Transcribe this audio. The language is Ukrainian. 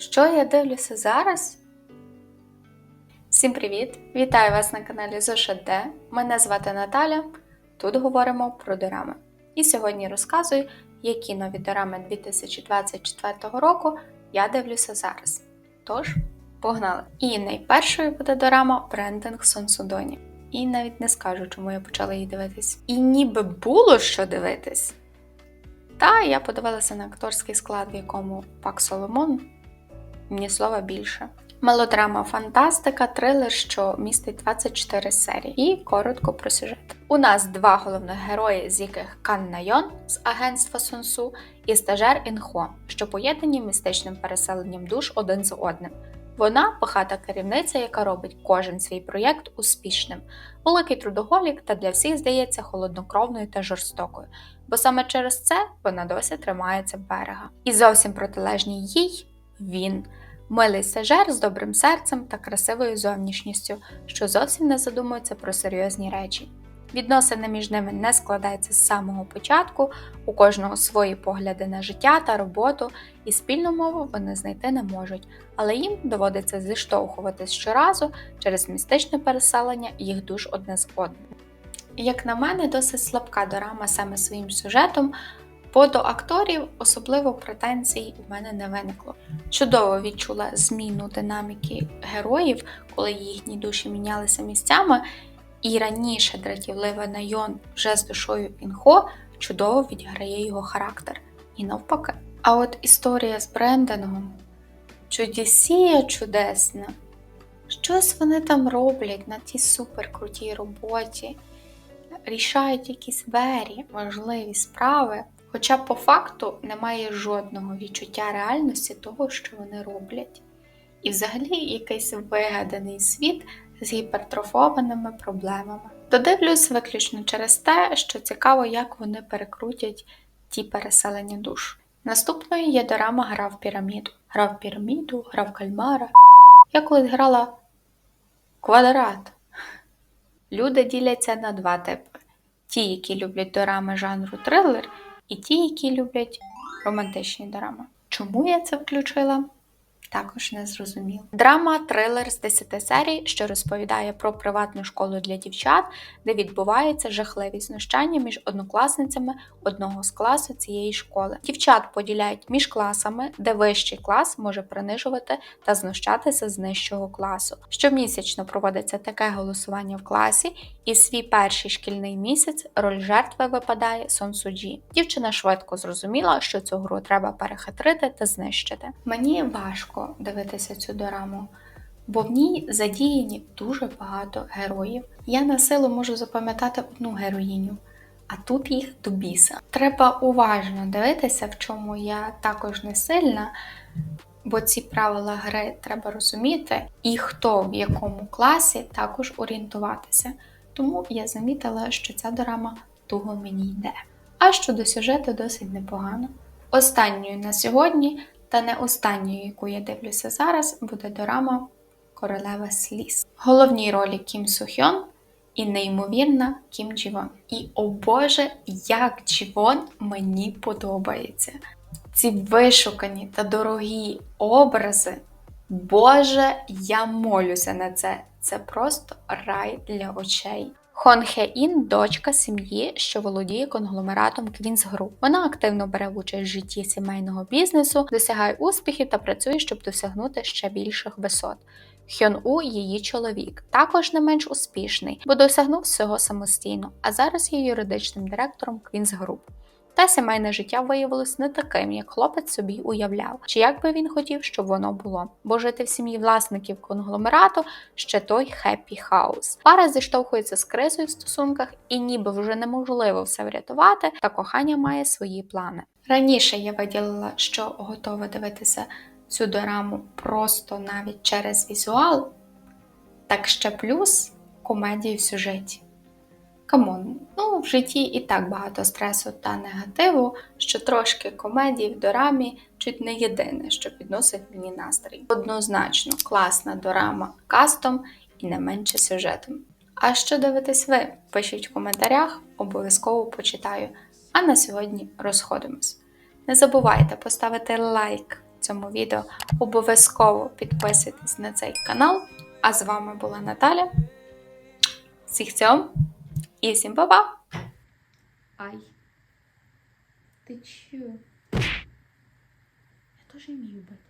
Що я дивлюся зараз? Всім привіт! Вітаю вас на каналі Зошит.Д. Мене звати Наталя. Тут говоримо про дорами. І сьогодні розказую, які нові дорами 2024 року я дивлюся зараз. Тож, погнали! І найпершою буде дорама Брендинг Сонсудоні. І навіть не скажу, чому я почала її дивитись. І ніби було що дивитись. Та я подивилася на акторський склад, в якому Пак Соломон, ні слова більше. Мелодрама фантастика, трилер, що містить 24 серії, і коротко про сюжет. У нас два головних герої, з яких Кан Найон з агентства Сонсу і стажер Інхо, що поєднані містичним переселенням душ один з одним. Вона пихата керівниця, яка робить кожен свій проєкт успішним, великий трудоголік та для всіх здається холоднокровною та жорстокою, бо саме через це вона досі тримається берега. І зовсім протилежній їй він. Милий стажер з добрим серцем та красивою зовнішністю, що зовсім не задумується про серйозні речі. Відносини між ними не складаються з самого початку, у кожного свої погляди на життя та роботу, і спільну мову вони знайти не можуть, але їм доводиться зіштовхуватись щоразу через містичне переселення їх душ одне з одним. Як на мене, досить слабка дорама саме своїм сюжетом, бо до акторів особливо претензій у мене не виникло. Чудово відчула зміну динаміки героїв, коли їхні душі мінялися місцями, і раніше дратівлива Найон вже з душою Інхо чудово відіграє його характер. І навпаки. А от історія з брендингом чудесія чудесна. Щось вони там роблять на тій суперкрутій роботі, рішають якісь вері, важливі справи. Хоча по факту немає жодного відчуття реальності того, що вони роблять. І взагалі якийсь вигаданий світ з гіпертрофованими проблемами. Додивлюсь виключно через те, що цікаво, як вони перекрутять ті переселення душ. Наступною є дорама Гра в піраміду. Гра в піраміду, гра в кальмара. Я колись грала квадрат. Люди діляться на два типи: ті, які люблять дорами жанру трилер, і ті, які люблять романтичні драми. Чому я це включила? Також не зрозуміло. Драма трилер з 10 серій, що розповідає про приватну школу для дівчат, де відбуваються жахливі знущання між однокласницями одного з класу цієї школи. Дівчат поділяють між класами, де вищий клас може принижувати та знущатися з нижчого класу. Щомісячно проводиться таке голосування в класі, і свій перший шкільний місяць роль жертви випадає Сон Суджі. Дівчина швидко зрозуміла, що цю гру треба перехитрити та знищити. Мені важко дивитися цю дораму, бо в ній задіяні дуже багато героїв. Я на силу можу запам'ятати одну героїню, а тут їх до біса. Треба уважно дивитися, в чому я також не сильна, бо ці правила гри треба розуміти, і хто в якому класі також орієнтуватися. Тому я замітила, що ця дорама туго мені йде. А щодо сюжету досить непогано. Останньою на сьогодні, та не останньою, яку я дивлюся зараз, буде дорама Королева сліз. Головній ролі Кім Сухьон і неймовірна Кім Джівон. І о Боже, як Джівон мені подобається. Ці вишукані та дорогі образи. Боже, я молюся на це. Це просто рай для очей. Хон Хе Ін – дочка сім'ї, що володіє конгломератом Queen's Group. Вона активно бере участь в житті сімейного бізнесу, досягає успіхів та працює, щоб досягнути ще більших висот. Хьон У її чоловік, також не менш успішний, бо досягнув всього самостійно, а зараз є юридичним директором Queen's Group. Та сімейне життя виявилось не таким, як хлопець собі уявляв, чи як би він хотів, щоб воно було. Бо жити в сім'ї власників конгломерату ще той хеппі хаус. Пара зіштовхується з кризою в стосунках, і ніби вже неможливо все врятувати, та кохання має свої плани. Раніше я виділила, що готова дивитися цю дораму просто навіть через візуал, так ще плюс комедії в сюжеті. Камон, в житті і так багато стресу та негативу, що трошки комедії в дорамі чуть не єдине, що підносить мені настрій. Однозначно, класна дорама кастом і не менше сюжетом. А що дивитесь ви? Пишіть в коментарях, обов'язково почитаю. А на сьогодні розходимось. Не забувайте поставити лайк цьому відео, обов'язково підписуйтесь на цей канал. А з вами була Наталя. Всіх цьом і всім па-па! Ай. Ты чё? Я тоже имею бити.